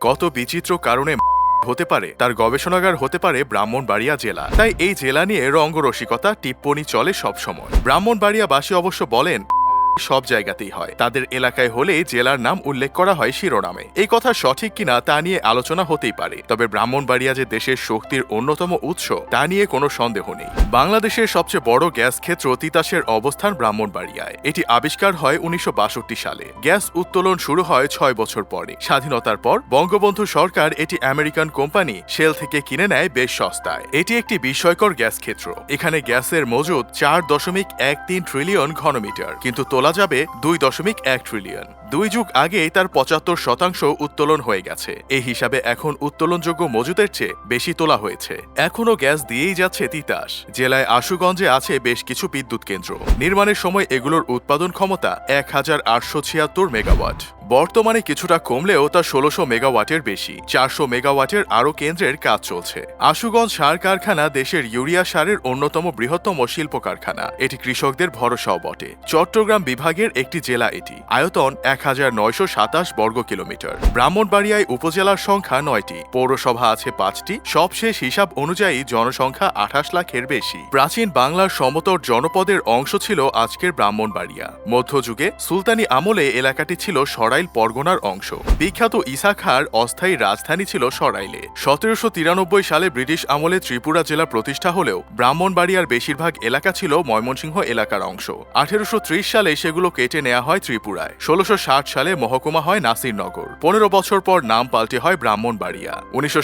কত বিচিত্র কারণে হতে পারে, তার গবেষণাগার হতে পারে ব্রাহ্মণবাড়িয়া জেলা। তাই এই জেলা নিয়ে রঙ্গরসিকতা টিপ্পণী চলে সবসময়। ব্রাহ্মণবাড়িয়াবাসী অবশ্য বলেন সব জায়গাতেই হয়। তাদের এলাকায় হলে জেলার নাম উল্লেখ করা হয় শিরোনামে। এই কথা সঠিক কিনা তা নিয়ে আলোচনা হতেই পারে। তবে ব্রাহ্মণবাড়িয়া যে দেশের শক্তির অন্যতম উৎস, তা নিয়ে কোনো সন্দেহ নেই। বাংলাদেশের সবচেয়ে বড় গ্যাস ক্ষেত্র তিতাসের অবস্থান ব্রাহ্মণবাড়িয়ায়। এটি আবিষ্কার হয় উনিশশো সালে। গ্যাস উত্তোলন শুরু হয় ছয় বছর পরে। স্বাধীনতার পর বঙ্গবন্ধু সরকার এটি আমেরিকান কোম্পানি শেল থেকে কিনে নেয় বেশ সস্তায়। এটি একটি বিস্ময়কর গ্যাস ক্ষেত্র। এখানে গ্যাসের মজুদ চার দশমিক এক তিন ট্রিলিয়ন ঘনমিটার। কিন্তু তোলা যাবে দুই দশমিক এক ট্রিলিয়ন দুই যুগ আগেই তার পঁচাত্তর শতাংশ উত্তোলন হয়ে গেছে। এই হিসাবে এখন উত্তোলনযোগ্য মজুদের চেয়ে বেশি তোলা হয়েছে। এখনও গ্যাস দিয়েই যাচ্ছে তিতাস। জেলায় আশুগঞ্জে আছে বেশ কিছু বিদ্যুৎ কেন্দ্র। নির্মাণের সময় এগুলোর উৎপাদন ক্ষমতা এক হাজার আটশো ছিয়াত্তর মেগাওয়াট। বর্তমানে কিছুটা কমলেও তা ষোলোশো মেগাওয়াটের বেশি। চারশো মেগাওয়াটের আরও কেন্দ্রের কাজ চলছে। আশুগঞ্জ সার কারখানা দেশের ইউরিয়া সারের অন্যতম বৃহত্তম শিল্প কারখানা এটি কৃষকদের ভরসাও বটে। চট্টগ্রাম বিভাগের একটি জেলা এটি। আয়তন এক হাজার নয়শো সাতাশ বর্গ কিলোমিটার ব্রাহ্মণবাড়িয়ায় উপজেলার সংখ্যা নয়টি। পৌরসভা আছে পাঁচটি। সবশেষ হিসাব অনুযায়ী জনসংখ্যা আঠাশ লাখের বেশি। প্রাচীন বাংলার সমতর জনপদের অংশ ছিল আজকের ব্রাহ্মণবাড়িয়া। মধ্যযুগে সুলতানি আমলে এলাকাটি ছিল সরাইল পরগনার অংশ। বিখ্যাত ইসাখার অস্থায়ী রাজধানী ছিল সরাইলে। সতেরোশো তিরানব্বই সালে ব্রিটিশ আমলে ত্রিপুরা জেলা প্রতিষ্ঠা হলেও ব্রাহ্মণবাড়িয়ার বেশিরভাগ এলাকা ছিল ময়মনসিংহ এলাকার অংশ। আঠেরোশো ত্রিশ সালে সেগুলো কেটে নেওয়া হয় ত্রিপুরায়। ষোলোশো সালে মহকুমা হয় নাসিরনগর। পনেরো বছর পর নাম পাল্টে হয় ব্রাহ্মণবাড়িয়া। উনিশশো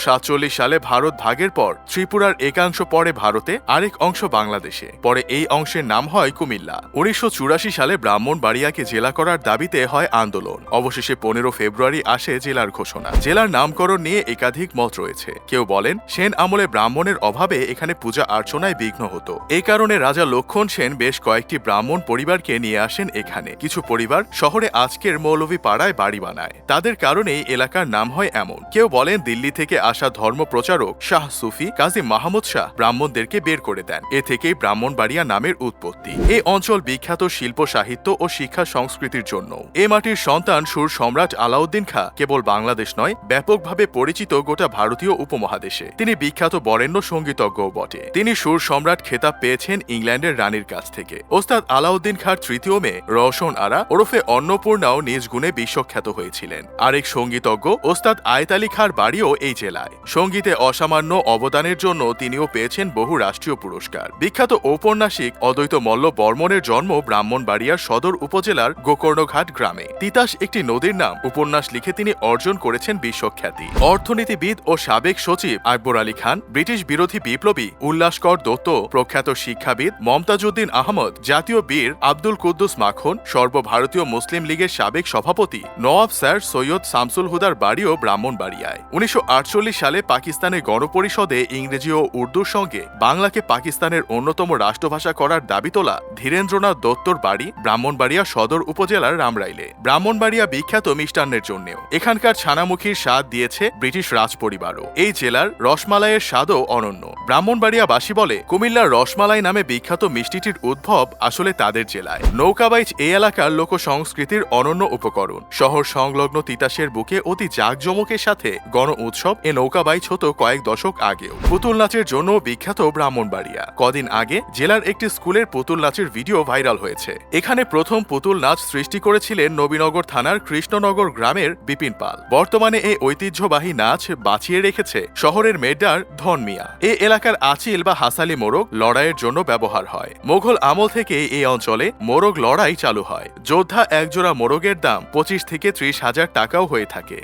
সালে ভারত ভাগের পর ত্রিপুরার একাংশ পরে ভারতে, আরেক অংশ বাংলাদেশে। পরে এই অংশের নাম হয় কুমিল্লা। উনিশশো সালে ব্রাহ্মণবাড়িয়াকে জেলা করার দাবিতে হয় আন্দোলন। অবশেষে পনেরো ফেব্রুয়ারি আসে জেলার ঘোষণা। জেলার নামকরণ নিয়ে একাধিক মত রয়েছে। কেউ বলেন, সেন আমলে ব্রাহ্মণের অভাবে এখানে পূজা অর্চনায় বিঘ্ন হতো। এই কারণে রাজা লক্ষণ সেন বেশ কয়েকটি ব্রাহ্মণ পরিবারকে নিয়ে আসেন এখানে। কিছু পরিবার শহরে আজকের মৌলভী পাড়ায় বাড়ি বানায়। তাদের কারণেই এলাকার নাম হয় এমন। কেউ বলেন দিল্লি থেকে আসা ধর্ম প্রচারক শাহ সুফি কাজী মাহমুদ শাহ ব্রাহ্মণদেরকে বের করে দেন। এ থেকেই ব্রাহ্মণবাড়িয়া নামের উৎপত্তি। এই অঞ্চল বিখ্যাত শিল্প, সাহিত্য ও শিক্ষা সংস্কৃতির জন্য। এ মাটির সন্তান সুর সম্রাট আলাউদ্দিন খা কেবল বাংলাদেশ নয়, ব্যাপকভাবে পরিচিত গোটা ভারতীয় উপমহাদেশে। তিনি বিখ্যাত বরেণ্য সঙ্গীতজ্ঞও বটে। তিনি সুর সম্রাট খেতাব পেয়েছেন ইংল্যান্ডের রানীর কাছ থেকে। ওস্তাদ আলাউদ্দিন খার তৃতীয় মেয়ে রওশন আরা ওরফে অন্নপূর্ণাও নিজ গুণে বিশ্বখ্যাত হয়েছিলেন। আরেক সঙ্গীতজ্ঞ ওস্তাদ আয়ত আলী খার বাড়িও এই জেলায়। সঙ্গীতে অসামান্য অবদানের জন্য তিনিও পেয়েছেন বহু রাষ্ট্রীয় পুরস্কার। বিখ্যাত ঔপন্যাসিক অদ্বৈত মল্ল বর্মনের জন্ম ব্রাহ্মণবাড়িয়ার সদর উপজেলার গোকর্ণঘাট গ্রামে। তিতাস একটি নদীর নাম। উপন্যাস লিখে তিনি অর্জন করেছেন বিশ্বখ্যাতি। অর্থনীতিবিদ ও সাবেক সচিব আকবর আলী খান, ব্রিটিশ বিরোধী বিপ্লবী উল্লাসকর দত্ত, প্রখ্যাত শিক্ষাবিদ মমতাজউদ্দিন আহমদ, জাতীয় বীর আব্দুল কুদ্দুস মাখন, সর্বভারতীয় মুসলিম লীগের সাবেক সভাপতি নওয়াব স্যার সৈয়দ শামসুল হুদার বাড়িও ব্রাহ্মণবাড়িয়ায়। উনিশশো আটচল্লিশ সালে পাকিস্তানের গণপরিষদে ইংরেজি ও উর্দুর সঙ্গে বাংলাকে পাকিস্তানের অন্যতম রাষ্ট্রভাষা করার দাবি তোলা ধীরেন্দ্রনাথ দত্তর বাড়ি ব্রাহ্মণবাড়িয়া সদর উপজেলার রামরাইলে। ব্রাহ্মণবাড়িয়া বিখ্যাত মিষ্টান্নের জন্যেও এখানকার ছানামুখীর স্বাদ দিয়েছে ব্রিটিশ রাজ পরিবারও এই জেলার রসমালাইয়ের স্বাদও অনন্য। ব্রাহ্মণবাড়িয়াবাসী বলে কুমিল্লার রসমালাই নামে বিখ্যাত মিষ্টিটির উদ্ভব আসলে তাদের জেলায়। নৌকাবাইচ এই এলাকার লোক সংস্কৃতির অনন্য উপকরণ। শহর সংলগ্ন তিতাসের বুকে অতি জাঁকজমকের সাথে গণ উৎসব এ নৌকাবাইচ হতো কয়েক দশক আগেও। পুতুল নাচের জন্য বিখ্যাত ব্রাহ্মণবাড়িয়া। কদিন আগে জেলার একটি স্কুলের পুতুল নাচের ভিডিও ভাইরাল হয়েছে। এখানে প্রথম পুতুল নাচ সৃষ্টি করেছিলেন নবীনগর থানার কৃষ্ণনগর গ্রামের বিপিন পাল। বর্তমানে এই ঐতিহ্যবাহী নাচ বাঁচিয়ে রেখেছে শহরের মেডার ধন মিয়া। এ এলাকার আচিল বা হাসালি মোরগ লড়াইয়ের জন্য ব্যবহার হয়। মোঘল আমল থেকে এই অঞ্চলে মোরগ লড়াই চালু হয়। যোদ্ধা একজোড়া মোরগের দাম পঁচিশ থেকে ত্রিশ হাজার টাকাও হয়ে থাকে।